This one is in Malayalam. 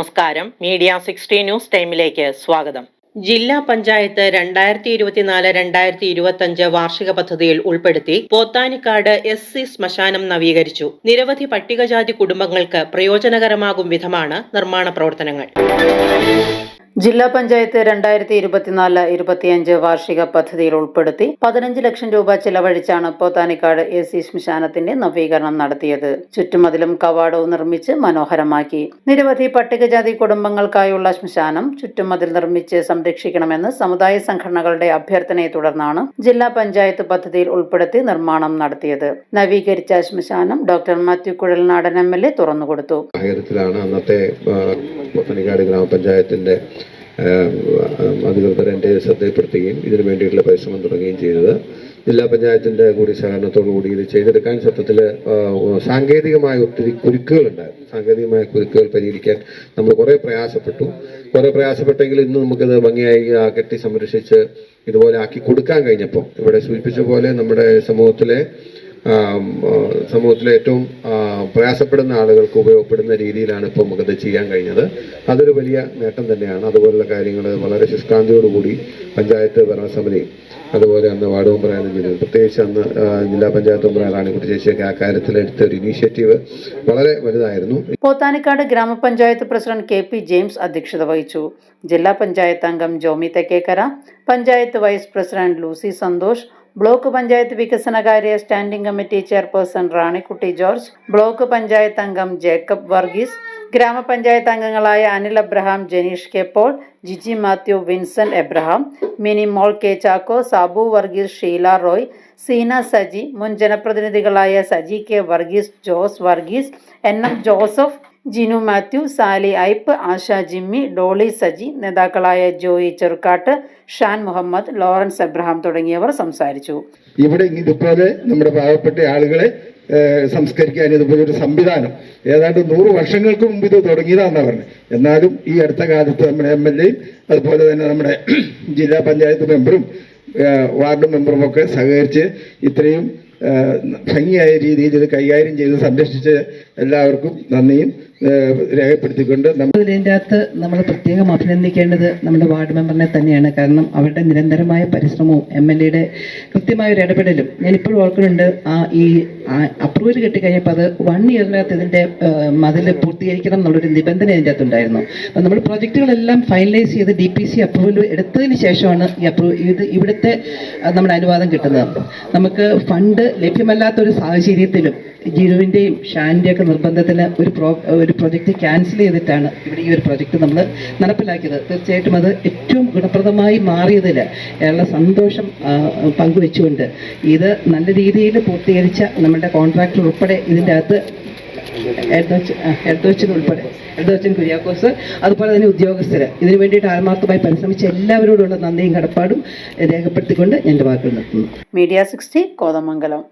നമസ്കാരം. മീഡിയ സിക്സ്റ്റി ന്യൂസ് ടൈമിലേക്ക് സ്വാഗതം. ജില്ലാ പഞ്ചായത്ത് രണ്ടായിരത്തി ഇരുപത്തിനാല് രണ്ടായിരത്തി ഇരുപത്തിയഞ്ച് വാർഷിക പദ്ധതിയിൽ ഉൾപ്പെടുത്തി പോത്താനിക്കാട് എസ് സി ശ്മശാനം നവീകരിച്ചു. നിരവധി പട്ടികജാതി കുടുംബങ്ങൾക്ക് പ്രയോജനകരമാകും വിധമാണ് നിർമ്മാണ പ്രവർത്തനങ്ങൾ. ജില്ലാ പഞ്ചായത്ത് രണ്ടായിരത്തി ഇരുപത്തിനാല് ഇരുപത്തിയഞ്ച് വാർഷിക പദ്ധതിയിൽ ഉൾപ്പെടുത്തി പതിനഞ്ച് ലക്ഷം രൂപ ചെലവഴിച്ചാണ് പോത്താനിക്കാട് എ സി ശ്മശാനത്തിന്റെ നവീകരണം നടത്തിയത്. ചുറ്റുമതിലും കവാടവും നിർമ്മിച്ച് മനോഹരമാക്കി. നിരവധി പട്ടികജാതി കുടുംബങ്ങൾക്കായുള്ള ശ്മശാനം ചുറ്റുമതിൽ നിർമ്മിച്ച് സംരക്ഷിക്കണമെന്ന് സമുദായ സംഘടനകളുടെ അഭ്യർത്ഥനയെ തുടർന്നാണ് ജില്ലാ പഞ്ചായത്ത് പദ്ധതിയിൽ ഉൾപ്പെടുത്തി നിർമ്മാണം നടത്തിയത്. നവീകരിച്ച ശ്മശാനം doctor Mathew Kuzhalnadan M L A തുറന്നുകൊടുത്തു. അന്നത്തെ ഗ്രാമപഞ്ചായത്തിന്റെ അധികൃതർ എന്റെ ശ്രദ്ധയിൽപ്പെടുത്തുകയും ഇതിനു വേണ്ടിയിട്ടുള്ള പരിശ്രമം തുടങ്ങുകയും ചെയ്തത്. ജില്ലാ പഞ്ചായത്തിന്റെ കൂടി സഹകരണത്തോടു കൂടി ഇത് ചെയ്തെടുക്കാൻ സത്യത്തിൽ സാങ്കേതികമായ ഒത്തിരി കുരുക്കുകളുണ്ടായിരുന്നു. സാങ്കേതികമായ കുരുക്കുകൾ പരിഹരിക്കാൻ നമ്മൾ കുറേ പ്രയാസപ്പെട്ടു. കുറേ പ്രയാസപ്പെട്ടെങ്കിൽ ഇന്ന് നമുക്കത് ഭംഗിയായി കെട്ടി സംരക്ഷിച്ച് ഇതുപോലെ ആക്കി കൊടുക്കാൻ കഴിഞ്ഞപ്പോൾ ഇവിടെ സൂചിപ്പിച്ച പോലെ നമ്മുടെ സമൂഹത്തിലെ സമൂഹത്തിലെ ഏറ്റവും പ്രയാസപ്പെടുന്ന ആളുകൾക്ക് ഉപയോഗപ്പെടുന്ന രീതിയിലാണ് ഇപ്പോൾ നമുക്കത് ചെയ്യാൻ കഴിഞ്ഞത്. അതൊരു വലിയ നേട്ടം തന്നെയാണ്. അതുപോലുള്ള കാര്യങ്ങൾ വളരെ ശുഷ്കാന്തിയോടുകൂടി പഞ്ചായത്ത് ഭരണസമിതി അതുപോലെ അന്ന് വാർഡ് മെമ്പർ ആയിരുന്ന പ്രത്യേകിച്ച് അന്ന് ജില്ലാ പഞ്ചായത്ത് മെമ്പറായ റാണിക്കുട്ടി ചേച്ചിയൊക്കെ ആ കാര്യത്തിൽ എടുത്ത ഒരു ഇനീഷ്യേറ്റീവ് വളരെ വലുതായിരുന്നു. പോത്താനിക്കാട് ഗ്രാമപഞ്ചായത്ത് പ്രസിഡന്റ് കെ പി ജെയിംസ് അധ്യക്ഷത വഹിച്ചു. ജില്ലാ പഞ്ചായത്ത് അംഗം Jomi Thekkekkara panchayat vice president Lucy Santhosh block panchayat വികസനകാര്യ standing committee chairperson Ranikutty George block panchayat അംഗം ജേക്കബ് വർഗീസ് ഗ്രാമപഞ്ചായത്ത് അംഗങ്ങളായ അനിൽ അബ്രഹാം ജനീഷ് കെ പോൾ ജിജി മാത്യു വിൻസെന്റ് എബ്രഹാം മിനി മോൾ കെ ചാക്കോ സാബു വർഗീസ് ഷീല റോയ് സീന സജി മുൻ ജനപ്രതിനിധികളായ Saji K Varghese Jose Varghese N M Joseph Jinu Mathew Sally Aippu Asha Jimmy Dolly Saji നേതാക്കളായ ജോയി ചെറുക്കാട്ട് ഷാൻ മുഹമ്മദ് ലോറൻസ് എബ്രഹാം തുടങ്ങിയവർ സംസാരിച്ചു. ഇവിടെ ഇതുപോലെ നമ്മുടെ പാവപ്പെട്ട ആളുകളെ സംസ്കരിക്കാൻ ഇതുപോലെ ഒരു സംവിധാനം. ഏതാണ്ട് നൂറ് വർഷങ്ങൾക്ക് മുമ്പ് ഇത് തുടങ്ങിയതാണെന്നാണ് പറഞ്ഞത് എന്നാലും ഈ അടുത്ത കാലത്ത് നമ്മുടെ എം എൽ എയും അതുപോലെ തന്നെ നമ്മുടെ ജില്ലാ പഞ്ചായത്ത് മെമ്പറും വാർഡ് മെമ്പറും ഒക്കെ സഹകരിച്ച് ഇത്രയും ഭംഗിയായ രീതിയിൽ ഇത് കൈകാര്യം ചെയ്ത് സംരക്ഷിച്ച് എല്ലാവർക്കും നന്ദിയും രേഖപ്പെടുത്തിക്കൊണ്ട് ഇതിന്റെ അകത്ത് നമ്മൾ പ്രത്യേകം അഭിനന്ദിക്കേണ്ടത് നമ്മുടെ വാർഡ് മെമ്പറിനെ തന്നെയാണ്. കാരണം അവരുടെ നിരന്തരമായ പരിശ്രമവും എം എൽ എയുടെ കൃത്യമായ ഒരു ഇടപെടലും ഞാനിപ്പോഴും ഓർക്കുന്നുണ്ട് ആ ഈ അപ്രൂവൽ കിട്ടിക്കഴിഞ്ഞപ്പോൾ അത് വൺ ഇയറിനകത്ത് ഇതിന്റെ മതിൽ പൂർത്തീകരിക്കണം എന്നുള്ളൊരു നിബന്ധന ഇതിന്റെ അകത്തുണ്ടായിരുന്നു. അപ്പം നമ്മൾ പ്രോജക്റ്റുകളെല്ലാം ഫൈനലൈസ് ചെയ്ത് ഡി പി സി അപ്രൂവൽ എടുത്തതിന് ശേഷമാണ് ഈ അപ്രൂവ് ഇത് ഇവിടുത്തെ നമ്മുടെ അനുവാദം കിട്ടുന്നത്. നമുക്ക് ഫണ്ട് ലഭ്യമല്ലാത്തൊരു സാഹചര്യത്തിലും ജിനുവിന്റെയും ഷാന്റെയും ഒക്കെ നിർബന്ധത്തിന് ഒരു പ്രോ ഒരു പ്രൊജക്റ്റ് ക്യാൻസൽ ചെയ്തിട്ടാണ് ഇവിടെ ഈ ഒരു പ്രൊജക്റ്റ് നമ്മൾ നടപ്പിലാക്കിയത്. തീർച്ചയായിട്ടും അത് ഏറ്റവും ഗുണപ്രദമായി മാറിയതിൽ ഉള്ള സന്തോഷം പങ്കുവെച്ചുകൊണ്ട് ഇത് നല്ല രീതിയിൽ പൂർത്തീകരിച്ച നമ്മുടെ കോൺട്രാക്ടർ ഉൾപ്പെടെ ഇതിന്റെ അകത്ത് ഉൾപ്പെടെ എൽദോച്ചൻ കുര്യാക്കോസ് അതുപോലെ തന്നെ ഉദ്യോഗസ്ഥർ ഇതിനു വേണ്ടിയിട്ട് ആത്മാർത്ഥമായി പരിശ്രമിച്ച എല്ലാവരോടുള്ള നന്ദിയും കടപ്പാടും രേഖപ്പെടുത്തിക്കൊണ്ട് എന്റെ വാക്കുകൾ നിർത്തുന്നു. Media sixty Kothamangalam.